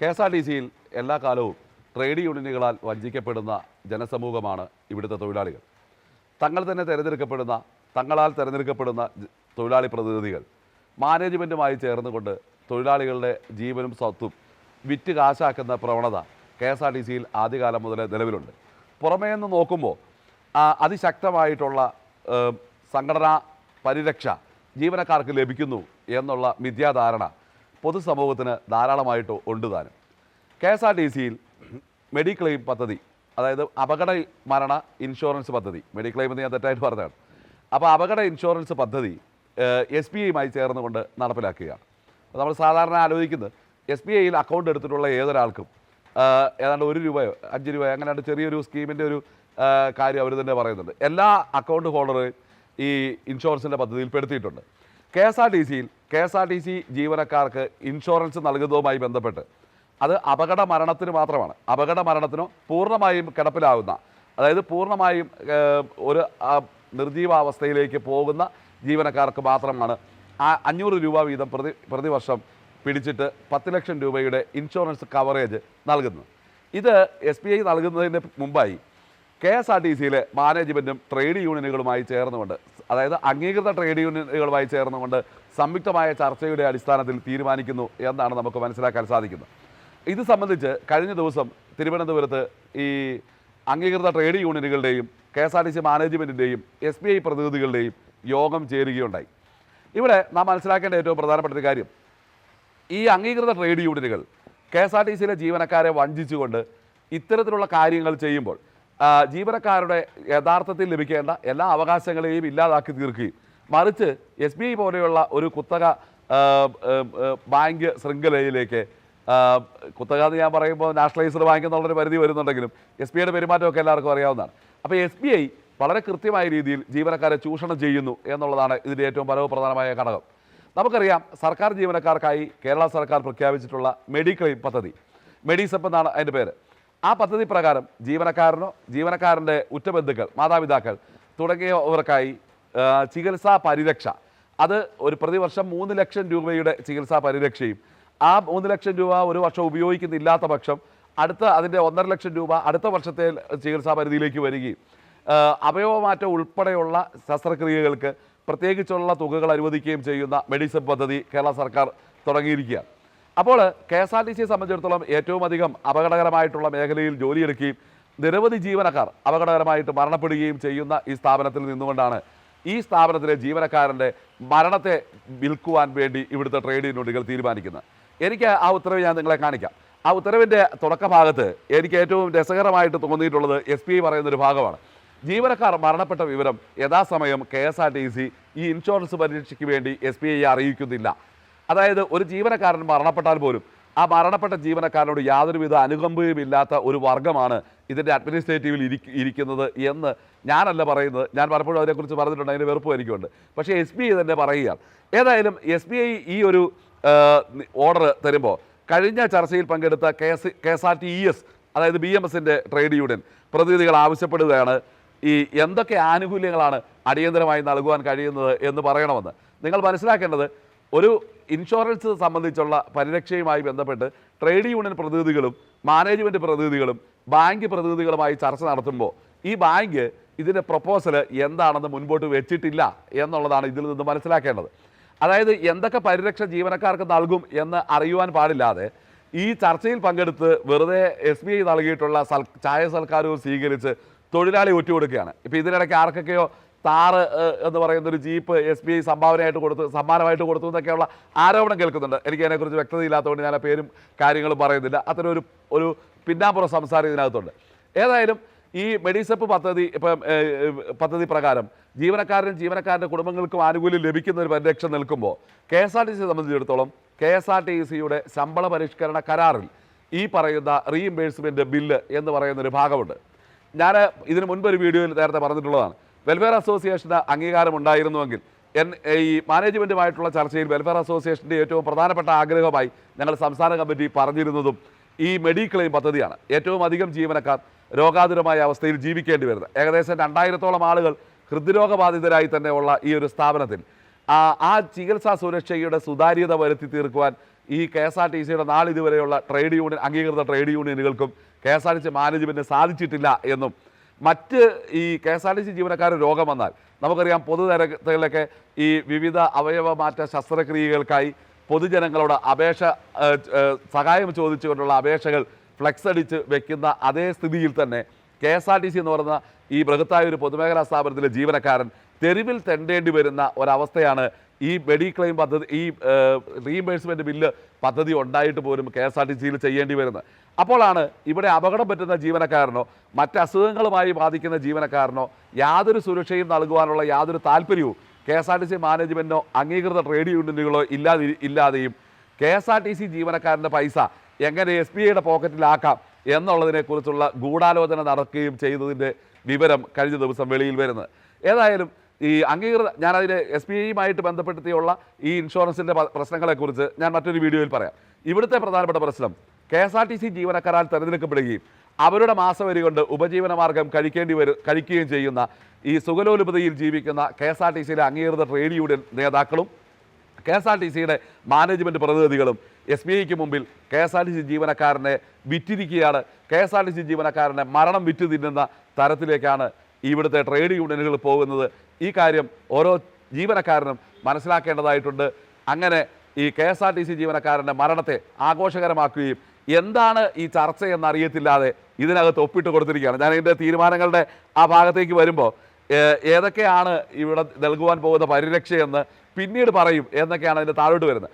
K S R T സിയിൽ എല്ലാ കാലവും ട്രേഡ് യൂണിയനുകളാൽ വഞ്ചിക്കപ്പെടുന്ന ജനസമൂഹമാണ് ഇവിടുത്തെ തൊഴിലാളികൾ. തങ്ങൾ തന്നെ തിരഞ്ഞെടുക്കപ്പെടുന്ന തങ്ങളാൽ തിരഞ്ഞെടുക്കപ്പെടുന്ന തൊഴിലാളി പ്രതിനിധികൾ മാനേജ്മെന്റുമായി ചേർന്നുകൊണ്ട് തൊഴിലാളികളുടെ ജീവനും സ്വത്തും വിറ്റ് കാശാക്കുന്ന പ്രവണത കെ എസ് ആർ ടി സിയിൽ ആദ്യകാലം മുതലേ നിലവിലുണ്ട്. പുറമേ നിന്ന് നോക്കുമ്പോൾ അതിശക്തമായിട്ടുള്ള സംഘടനാ പരിരക്ഷ ജീവനക്കാർക്ക് ലഭിക്കുന്നു എന്നുള്ള മിഥ്യാധാരണ പൊതുസമൂഹത്തിന് ധാരാളമായിട്ട് ഉണ്ട് താനും കെ എസ് ആർ ടി സിയിൽ മെഡിക്ലെയിം പദ്ധതി അതായത് അപകട മരണ ഇൻഷുറൻസ് പദ്ധതി മെഡിക്ലെയിം എന്ന് ഞാൻ തെറ്റായിട്ട് പറഞ്ഞതാണ്. അപ്പോൾ അപകട ഇൻഷുറൻസ് പദ്ധതി എസ് ബി ഐയുമായി ചേർന്നുകൊണ്ട് നടപ്പിലാക്കുകയാണ്. നമ്മൾ സാധാരണ ആലോചിക്കുന്നത് എസ് ബി ഐയിൽ അക്കൗണ്ട് എടുത്തിട്ടുള്ള ഏതൊരാൾക്കും ഏതാണ്ട് ഒരു രൂപയോ അഞ്ച് രൂപയോ അങ്ങനെയാണ് ചെറിയൊരു സ്കീമിന്റെ ഒരു കാര്യം അവർ തന്നെ പറയുന്നുണ്ട്. എല്ലാ അക്കൗണ്ട് ഹോൾഡറും ഈ ഇൻഷുറൻസിന്റെ പദ്ധതിയിൽ പെടുത്തിയിട്ടുണ്ട്. കെ എസ് ആർ ടി സിയിൽ K S R T C ജീവനക്കാർക്ക് ഇൻഷുറൻസ് നൽകുന്നതുമായി ബന്ധപ്പെട്ട് അത് അപകട മരണത്തിന് മാത്രമാണ്. അപകട മരണത്തിനോ പൂർണമായും കിടപ്പിലാവുന്ന അതായത് പൂർണമായും ഒരു നിർജീവാവസ്ഥയിലേക്ക് പോകുന്ന ജീവനക്കാർക്ക് മാത്രമാണ് ആ അഞ്ഞൂറ് രൂപ വീതം പ്രതി പ്രതിവർഷം പിടിച്ചിട്ട് പത്ത് ലക്ഷം രൂപയുടെ ഇൻഷുറൻസ് കവറേജ് നൽകുന്നത്. ഇത് എസ് ബി ഐ നൽകുന്നതിന് മുമ്പായി കെ എസ് ആർ ടി സിയിലെ മാനേജ്മെന്റും ട്രേഡ് യൂണിയനുകളുമായി ചേർന്നുകൊണ്ട് അതായത് അംഗീകൃത ട്രേഡ് യൂണിയനുകളുമായി ചേർന്നുകൊണ്ട് സംയുക്തമായ ചർച്ചയുടെ അടിസ്ഥാനത്തിൽ തീരുമാനിക്കുന്നു എന്നാണ് നമുക്ക് മനസ്സിലാക്കാൻ സാധിക്കുന്നത്. ഇത് സംബന്ധിച്ച് കഴിഞ്ഞ ദിവസം തിരുവനന്തപുരത്ത് ഈ അംഗീകൃത trade യൂണിയനുകളുടെയും K S R T C മാനേജ്മെന്റിന്റെയും S B I പ്രതിനിധികളുടെയും യോഗം ചേരുകയുണ്ടായി. ഇവിടെ നാം മനസ്സിലാക്കേണ്ട ഏറ്റവും പ്രധാനപ്പെട്ട ഒരു കാര്യം. ഈ അംഗീകൃത ട്രേഡ് യൂണിയനുകൾ കെ എസ് ആർ ടി സിയിലെ ജീവനക്കാരെ വഞ്ചിച്ചുകൊണ്ട് ഇത്തരത്തിലുള്ള കാര്യങ്ങൾ ചെയ്യുമ്പോൾ ജീവനക്കാരുടെ യഥാർത്ഥത്തിൽ ലഭിക്കേണ്ട എല്ലാ അവകാശങ്ങളെയും ഇല്ലാതാക്കി തീർക്കുകയും. മറിച്ച് എസ് ബി ഐ പോലെയുള്ള ഒരു കുത്തക ബാങ്ക് ശൃംഖലയിലേക്ക് കുത്തക എന്ന് ഞാൻ പറയുമ്പോൾ നാഷണലൈസ്ഡ് ബാങ്ക് എന്നുള്ളൊരു പരിധി വരുന്നുണ്ടെങ്കിലും എസ് ബി ഐയുടെ പെരുമാറ്റമൊക്കെ എല്ലാവർക്കും അറിയാവുന്നതാണ്. അപ്പോൾ എസ് ബി ഐ വളരെ കൃത്യമായ രീതിയിൽ ജീവനക്കാരെ ചൂഷണം ചെയ്യുന്നു എന്നുള്ളതാണ് ഇതിന്റെ ഏറ്റവും ഫലപ്രധാനമായ ഘടകം. നമുക്കറിയാം സർക്കാർ ജീവനക്കാർക്കായി കേരള സർക്കാർ പ്രഖ്യാപിച്ചിട്ടുള്ള മെഡിക്ലെയിം പദ്ധതി. മെഡിസെപ്പ് എന്നാണ് അതിന്റെ പേര്. ആ പദ്ധതി പ്രകാരം ജീവനക്കാരനോ ജീവനക്കാരന്റെ ഉറ്റബന്ധുക്കൾ മാതാപിതാക്കൾ തുടങ്ങിയവർക്കായി ചികിത്സാ പരിരക്ഷ. അത് ഒരു പ്രതിവർഷം മൂന്ന് ലക്ഷം രൂപയുടെ ചികിത്സാ പരിരക്ഷയും ആ മൂന്ന് ലക്ഷം രൂപ ഒരു വർഷം ഉപയോഗിക്കുന്നില്ലാത്ത പക്ഷം അടുത്ത അതിന്റെ ഒന്നര ലക്ഷം രൂപ അടുത്ത വർഷത്തെ ചികിത്സാ പരിധിയിലേക്ക് വരികയും അവയവമാറ്റം ഉൾപ്പെടെയുള്ള ശസ്ത്രക്രിയകൾക്ക് പ്രത്യേകിച്ചുള്ള തുകകൾ അനുവദിക്കുകയും ചെയ്യുന്ന മെഡിസിൻ പദ്ധതി കേരള സർക്കാർ തുടങ്ങിയിരിക്കുകയാണ്. അപ്പോൾ കെ എസ് ആർ ടി സിയെ സംബന്ധിച്ചിടത്തോളം ഏറ്റവും അധികം അപകടകരമായിട്ടുള്ള മേഖലയിൽ ജോലിയെടുക്കുകയും നിരവധി ജീവനക്കാർ അപകടകരമായിട്ട് മരണപ്പെടുകയും ചെയ്യുന്ന ഈ സ്ഥാപനത്തിൽ നിന്നുകൊണ്ടാണ് ഈ സ്ഥാപനത്തിലെ ജീവനക്കാരന്റെ മരണത്തെ വിൽക്കുവാൻ വേണ്ടി ഇവിടുത്തെ ട്രേഡ് യൂണിയനുകൾ തീരുമാനിക്കുന്നത്. എനിക്ക് ആ ഉത്തരവ് ഞാൻ നിങ്ങളെ കാണിക്കാം. ആ ഉത്തരവിന്റെ തുടക്കഭാഗത്ത് എനിക്ക് ഏറ്റവും രസകരമായിട്ട് തോന്നിയിട്ടുള്ളത് എസ് പി പറയുന്നൊരു ഭാഗമാണ്. ജീവനക്കാർ മരണപ്പെട്ട വിവരം യഥാസമയം K S R T C ഈ ഇൻഷുറൻസ് പരീക്ഷയ്ക്ക് വേണ്ടി എസ് പി ഐ അറിയിക്കുന്നില്ല. അതായത് ഒരു ജീവനക്കാരൻ മരണപ്പെട്ടാൽ പോലും ആ മരണപ്പെട്ട ജീവനക്കാരനോട് യാതൊരുവിധ അനുകമ്പയും ഇല്ലാത്ത ഒരു വർഗമാണ് ഇതിന്റെ അഡ്മിനിസ്ട്രേറ്റീവിൽ ഇരിക്ക ഇരിക്കുന്നത് എന്ന് ഞാനല്ല പറയുന്നത്. ഞാൻ പലപ്പോഴും അതിനെക്കുറിച്ച് പറഞ്ഞിട്ടുണ്ട്. അതിന്റെ വെറുപ്പ് എനിക്കുണ്ട്. പക്ഷേ എസ് ബി ഐ തന്നെ പറയുകയാണ്. ഏതായാലും എസ് ബി ഐ ഈ ഒരു ഓർഡർ തരുമ്പോൾ കഴിഞ്ഞ ചർച്ചയിൽ പങ്കെടുത്ത K S K S R T E S അതായത് ബി എം എസിന്റെ ട്രേഡ് യൂണിയൻ പ്രതിനിധികൾ ആവശ്യപ്പെടുകയാണ്. ഈ എന്തൊക്കെ ആനുകൂല്യങ്ങളാണ് അടിയന്തരമായി നൽകുവാൻ കഴിയുന്നത് എന്ന് പറയണമെന്ന്. നിങ്ങൾ മനസ്സിലാക്കേണ്ടത് ഒരു ഇൻഷുറൻസ് സംബന്ധിച്ചുള്ള പരിരക്ഷയുമായി ബന്ധപ്പെട്ട് ട്രേഡ് യൂണിയൻ പ്രതിനിധികളും മാനേജ്മെന്റ് പ്രതിനിധികളും ബാങ്ക് പ്രതിനിധികളുമായി ചർച്ച നടത്തുമ്പോൾ ഈ ബാങ്ക് ഇതിന്റെ പ്രപ്പോസൽ എന്താണെന്ന് മുൻപോട്ട് വെച്ചിട്ടില്ല എന്നുള്ളതാണ് ഇതിൽ നിന്ന് മനസ്സിലാക്കേണ്ടത്. അതായത് എന്തൊക്കെ പരിരക്ഷ ജീവനക്കാർക്ക് നൽകും എന്ന് അറിയുവാൻ പാടില്ലാതെ ഈ ചർച്ചയിൽ പങ്കെടുത്ത് വെറുതെ എസ് ബി ഐ നൽകിയിട്ടുള്ള സൽ ചായ സൽക്കാരവും സ്വീകരിച്ച് തൊഴിലാളി ഒറ്റുകൊടുക്കുകയാണ് ഇപ്പോൾ ഇതിനിടയ്ക്ക് ആർക്കൊക്കെയോ താറ് എന്ന് പറയുന്ന ഒരു ജീപ്പ് എസ് ബി ഐ സംഭാവനയായിട്ട് കൊടുത്തു സമ്മാനമായിട്ട് കൊടുത്തു എന്നൊക്കെയുള്ള ആരോപണം കേൾക്കുന്നുണ്ട്. എനിക്ക് അതിനെക്കുറിച്ച് വ്യക്തതയില്ലാത്തതുകൊണ്ട് ഞാൻ ആ പേരും കാര്യങ്ങളും പറയുന്നില്ല. അത്തരം ഒരു ഒരു പിന്നാമ്പുറം സംസാരം ഇതിനകത്തുണ്ട്. ഏതായാലും ഈ മെഡിസപ്പ് പദ്ധതി ഇപ്പം പദ്ധതി പ്രകാരം ജീവനക്കാരനും ജീവനക്കാരന്റെ കുടുംബങ്ങൾക്കും ആനുകൂല്യം ലഭിക്കുന്ന ഒരു പരിരക്ഷ നിൽക്കുമ്പോൾ കെ എസ് ആർ ടി സിയെ സംബന്ധിച്ചിടത്തോളം കെ എസ് ആർ ടി സിയുടെ ശമ്പള പരിഷ്കരണ കരാറിൽ ഈ പറയുന്ന റീഇംബേഴ്സ്മെന്റ് ബില്ല് എന്ന് പറയുന്നൊരു ഭാഗമുണ്ട്. ഞാൻ ഇതിന് മുൻപ് ഒരു വീഡിയോയിൽ നേരത്തെ പറഞ്ഞിട്ടുള്ളതാണ്. വെൽഫെയർ അസോസിയേഷന് അംഗീകാരം ഉണ്ടായിരുന്നുവെങ്കിൽ എൻ ഈ മാനേജ്മെന്റുമായിട്ടുള്ള ചർച്ചയിൽ വെൽഫെയർ അസോസിയേഷന്റെ ഏറ്റവും പ്രധാനപ്പെട്ട ആഗ്രഹമായി ഞങ്ങൾ സംസ്ഥാന കമ്മിറ്റി പറഞ്ഞിരുന്നതും ഈ മെഡിക്ലെയിം പദ്ധതിയാണ്. ഏറ്റവും അധികം ജീവനക്കാർ രോഗാതുരമായ അവസ്ഥയിൽ ജീവിക്കേണ്ടി വരുന്നത്. ഏകദേശം രണ്ടായിരത്തോളം ആളുകൾ ഹൃദ്രോഗബാധിതരായി തന്നെ ഉള്ള ഈ ഒരു സ്ഥാപനത്തിൽ. ആ ചികിത്സാ സുരക്ഷയുടെ സുതാര്യത വരുത്തി തീർക്കുവാൻ ഈ കെ എസ് ആർ ടി സിയുടെ നാളിതുവരെയുള്ള ട്രേഡ് യൂണിയൻ അംഗീകൃത trade യൂണിയനുകൾക്കും K S R T C മാനേജ്മെന്റിന് സാധിച്ചിട്ടില്ല എന്നും മറ്റ് ഈ K S R T C ജീവനക്കാർ രോഗം വന്നാൽ നമുക്കറിയാം പൊതുതരത്തിലൊക്കെ ഈ വിവിധ അവയവമാറ്റ ശസ്ത്രക്രിയകൾക്കായി പൊതുജനങ്ങളോട് അപേക്ഷ സഹായം ചോദിച്ചുകൊണ്ടുള്ള അപേക്ഷകൾ ഫ്ലെക്സ് അടിച്ച് വെക്കുന്ന അതേ സ്ഥിതിയിൽ തന്നെ K S R T C എന്ന് പറയുന്ന ഈ ബൃഹത്തായ ഒരു പൊതുമേഖലാ സ്ഥാപനത്തിലെ ജീവനക്കാരൻ തെരുവിൽ തെണ്ടേണ്ടി വരുന്ന ഒരവസ്ഥയാണ് ഈ മെഡിക്ലെയിം പദ്ധതി ഈ റീഇംബേഴ്സ്മെന്റ് ബില്ല് പദ്ധതി ഉണ്ടായിട്ട് പോലും കെ എസ് ആർ ടി സിയിൽ ചെയ്യേണ്ടി വരുന്നത്. അപ്പോഴാണ് ഇവിടെ അപകടം പറ്റുന്ന ജീവനക്കാരനോ മറ്റ് അസുഖങ്ങളുമായി ബാധിക്കുന്ന ജീവനക്കാരനോ യാതൊരു സുരക്ഷയും നൽകുവാനുള്ള യാതൊരു താല്പര്യവും K S R T C മാനേജ്മെന്റോ അംഗീകൃത ട്രേഡ് യൂണിയനുകളോ ഇല്ലാതെ ഇല്ലാതെയും K S R T C ജീവനക്കാരന്റെ പൈസ എങ്ങനെ എസ് ബി ഐയുടെ പോക്കറ്റിലാക്കാം എന്നുള്ളതിനെക്കുറിച്ചുള്ള ഗൂഢാലോചന നടക്കുകയും ചെയ്തതിന്റെ വിവരം കഴിഞ്ഞ ദിവസം വെളിയിൽ വരുന്നത്. ഏതായാലും ഈ അംഗീകൃത ഞാനതിൽ എസ് ബി ഐയുമായിട്ട് ബന്ധപ്പെടുത്തിയുള്ള ഈ ഇൻഷുറൻസിന്റെ പ്രശ്നങ്ങളെക്കുറിച്ച് ഞാൻ മറ്റൊരു വീഡിയോയിൽ പറയാം. ഇവിടുത്തെ പ്രധാനപ്പെട്ട പ്രശ്നം K S R T C ജീവനക്കാരാൽ തെരഞ്ഞെടുക്കപ്പെടുകയും അവരുടെ മാസവരി കൊണ്ട് ഉപജീവനമാർഗം കഴിക്കേണ്ടി വരും കഴിക്കുകയും ചെയ്യുന്ന ഈ സുഗലോലുപതയിൽ ജീവിക്കുന്ന കെ എസ് ആർ ടി സിയിലെ അംഗീകൃത ട്രേഡ് യൂണിയൻ നേതാക്കളും കെ എസ് ആർ ടി സിയുടെ മാനേജ്മെന്റ് പ്രതിനിധികളും എസ് ബി ഐക്ക് മുമ്പിൽ K S R T C ജീവനക്കാരനെ വിറ്റിരിക്കുകയാണ്. K S R T C ജീവനക്കാരനെ മരണം വിറ്റ് തിന്നുന്ന തരത്തിലേക്കാണ് ഇവിടുത്തെ ട്രേഡ് യൂണിയനുകൾ പോകുന്നത് ഈ കാര്യം ഓരോ ജീവനക്കാരനും മനസ്സിലാക്കേണ്ടതായിട്ടുണ്ട്. അങ്ങനെ ഈ K S R T C ജീവനക്കാരന്റെ മരണത്തെ ആഘോഷകരമാക്കുകയും എന്താണ് ഈ ചർച്ച എന്നറിയത്തില്ലാതെ ഇതിനകത്ത് ഒപ്പിട്ട് കൊടുത്തിരിക്കുകയാണ്. ഞാൻ ഇതിന്റെ തീരുമാനങ്ങളുടെ ആ ഭാഗത്തേക്ക് വരുമ്പോൾ ഏതൊക്കെയാണ് ഇവിടെ നൽകുവാൻ പോകുന്ന പരിരക്ഷയെന്ന് പിന്നീട് പറയും എന്നൊക്കെയാണ് അതിന്റെ താഴോട്ട് വരുന്നത്.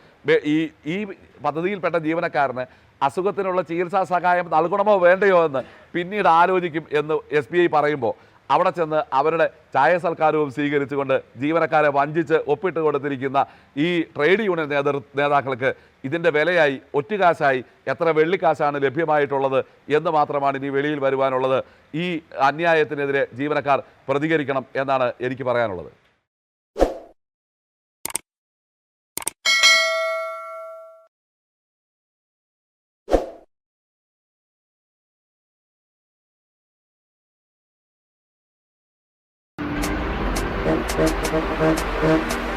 ഈ ഈ പദ്ധതിയിൽപ്പെട്ട ജീവനക്കാരന് അസുഖത്തിനുള്ള ചികിത്സാ സഹായം നൽകണമോ വേണ്ടയോ എന്ന് പിന്നീട് ആലോചിക്കും എന്ന് എസ് പറയുമ്പോൾ അവിടെ ചെന്ന് അവരുടെ ചായ സൽക്കാരവും സ്വീകരിച്ചുകൊണ്ട് ജീവനക്കാരെ വഞ്ചിച്ച് ഒപ്പിട്ട് കൊടുത്തിരിക്കുന്ന ഈ ട്രേഡ് യൂണിയൻ നേതൃ നേതാക്കൾക്ക് ഇതിന്റെ വിലയായി ഒറ്റുകാശായി എത്ര വെള്ളിക്കാശാണ് ലഭ്യമായിട്ടുള്ളത് എന്ന് മാത്രമാണ് ഇനി വെളിയിൽ വരുവാനുള്ളത്. ഈ അന്യായത്തിനെതിരെ ജീവനക്കാർ പ്രതികരിക്കണം എന്നാണ് എനിക്ക് പറയാനുള്ളത്. Thank you.